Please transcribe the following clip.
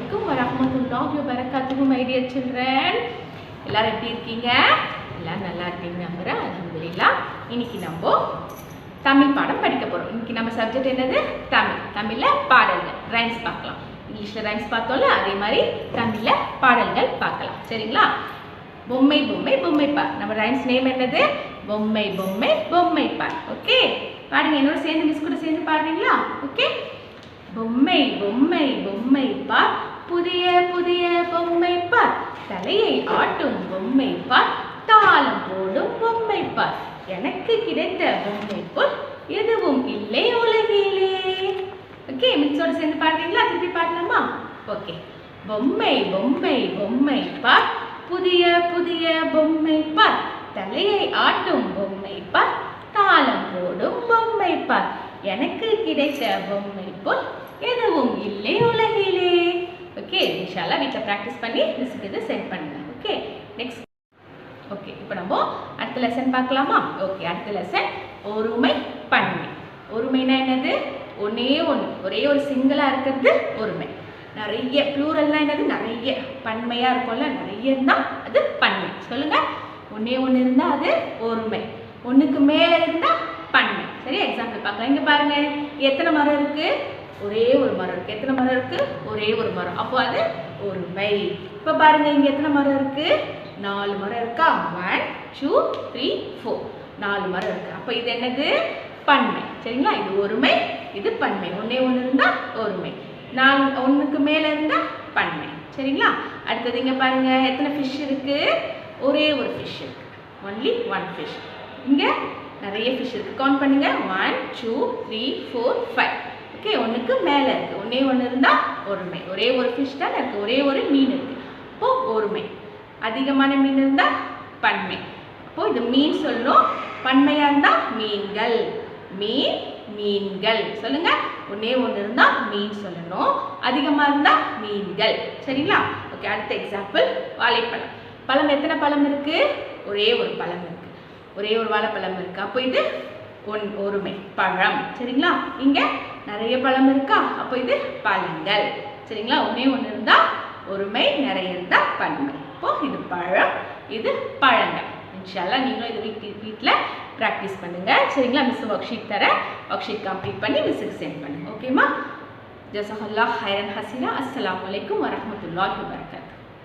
அலைக்கும் வரஹ்மத்துல்லாஹி வரக்காத்துக்கு my dear children எல்லாரும் எப்படி இருக்கீங்க? எல்லாரும் நல்லா இருக்கீங்க நம்புறேன். அல்ஹம்துலில்லாஹ். இன்னைக்கு நம்ம தமிழ் பாடம் படிக்க போகிறோம் இன்னைக்கு நம்ம சப்ஜெக்ட் என்னது? தமிழ். தமிழில் பாடல்கள். ரைம்ஸ் பார்க்கலாம். இங்கிலீஷில் ரைம்ஸ் பார்த்தோம்ல அதே மாதிரி தமிழில் பாடல்கள் பார்க்கலாம். சரிங்களா? பொம்மை பொம்மை பொம்மை பார் நம்ம ரைம்ஸ் நேம் என்னது? பொம்மை பொம்மை பொம்மை பார் ஓகே பாடுங்க என்னோட சேர்ந்து மிஸ் கூட சேர்ந்து பாடுறீங்களா? ஓகே பொம்மை பொம்மை பொம்மை பார் புதிய புதிய பொம்மை பார். தலையை ஆட்டும் பொம்மை பார். தாளம் போடும் பொம்மை பார். எனக்கு கிடைத்த பொம்மை போல் எதுவும் இல்லை உலகிலே. ஓகே மிக்ஸோட சேர்ந்து பாடுறீங்களா? திருப்பி பாடலாமா? ஓகே பொம்மை பொம்மை பொம்மை பார். புதிய புதிய பொம்மை பார். தலையை ஆட்டும் பொம்மை பார். தாளம் போடும் பொம்மை பார். எனக்கு கிடைத்த பொம்மை போல் எதுவும் இல்லை உலகிலே. ஓகே இன்ஷால்லா வீட்டில் ப்ராக்டிஸ் பண்ணி மிஸ்ஸுக்கு இது சென்ட் பண்ணுங்க. ஓகே நெக்ஸ்ட் ஓகே இப்போ நம்ம அடுத்த லெசன் பார்க்கலாமா? ஓகே அடுத்த லெசன் ஒருமை பன்மை. ஒருமைனா என்னது? ஒன்னே ஒன்று ஒரே ஒரு சிங்கிளாக இருக்கிறது ஒருமை. நிறைய ப்ளூரல்னால் என்னது? நிறைய. பன்மையாக இருக்கும்ல நிறைய இருந்தால் அது பன்மை. சொல்லுங்கள் ஒன்னே ஒன்று இருந்தால் அது ஒருமை. ஒன்றுக்கு மேலே இருந்தால் பன்மை. சரி எக்ஸாம்பிள் பார்க்கலாம். இங்கே பாருங்கள் எத்தனை மரம் இருக்குது ஒரே ஒரு மரம் இருக்குது எத்தனை மரம் இருக்குது ஒரே ஒரு மரம். அப்போ அது ஒரு மை இப்போ பாருங்கள் இங்கே எத்தனை மரம் இருக்குது நாலு மரம் இருக்கா? ஒன் டூ த்ரீ ஃபோர் நாலு மரம் இருக்குது அப்போ இது என்னது? பன்மை. சரிங்களா? இது ஒருமை இது பன்மை. ஒன்றே ஒன்று இருந்தால் ஒருமை. நாலு ஒன்றுக்கு மேலே இருந்தால் பன்மை. சரிங்களா? அடுத்தது இங்கே பாருங்கள் எத்தனை ஃபிஷ் இருக்குது ஒரே ஒரு ஃபிஷ் இருக்குது ஒன்லி ஒன் ஃபிஷ் இங்கே நிறைய ஃபிஷ் இருக்குது கவுண்ட் பண்ணுங்கள் one two three four five okay ஒன்றுக்கு மேலே இருக்குது ஒன்றே ஒன்று இருந்தால் ஒருமை. ஒரே ஒரு ஃபிஷ் தான் இருக்குது ஒரே ஒரு மீன் இருக்குது அப்போது ஒருமை. அதிகமான மீன் இருந்தால் பன்மை. அப்போது இது மீன் சொல்லணும் பன்மையாக இருந்தால் மீன்கள். மீன் மீன்கள். சொல்லுங்க. ஒன்றே ஒன்று இருந்தால் மீன் சொல்லணும். அதிகமாக இருந்தால் மீன்கள். சரிங்களா? ஓகே அடுத்த எக்ஸாம்பிள் வாழைப்பழம். பழம் எத்தனை பழம் இருக்கு? ஒரே ஒரு பழம் இருக்கு. ஒரே ஒரு வாழைப்பழம் இருக்கு. அப்போ இது ஒன் ஒருமை. பழம். சரிங்களா? இங்க நிறைய பழம் இருக்கா? அப்போ இது பழங்கள். சரிங்களா? ஒன்றே ஒன்று இருந்தால் ஒருமை நிறைய இருந்தால் பன்மை. இப்போ இது பழம் இது பழங்கள். இன்ஷால்லாம் நீங்களும் இது வீட்டு வீட்டில் ப்ராக்டிஸ் பண்ணுங்கள் சரிங்களா? மிஸ் ஒர்க் ஷீட் தரேன். ஒர்க் ஷீட் கம்ப்ளீட் பண்ணி மிஸ்ஸுக்கு சென்ட் பண்ணுங்க. ஓகேம்மா ஜசஹல்லா ஹைரன் ஹசீனா. அஸ்லாம் அலைக்கும் வரமத்துல்லாஹி வபரகாத்துஹு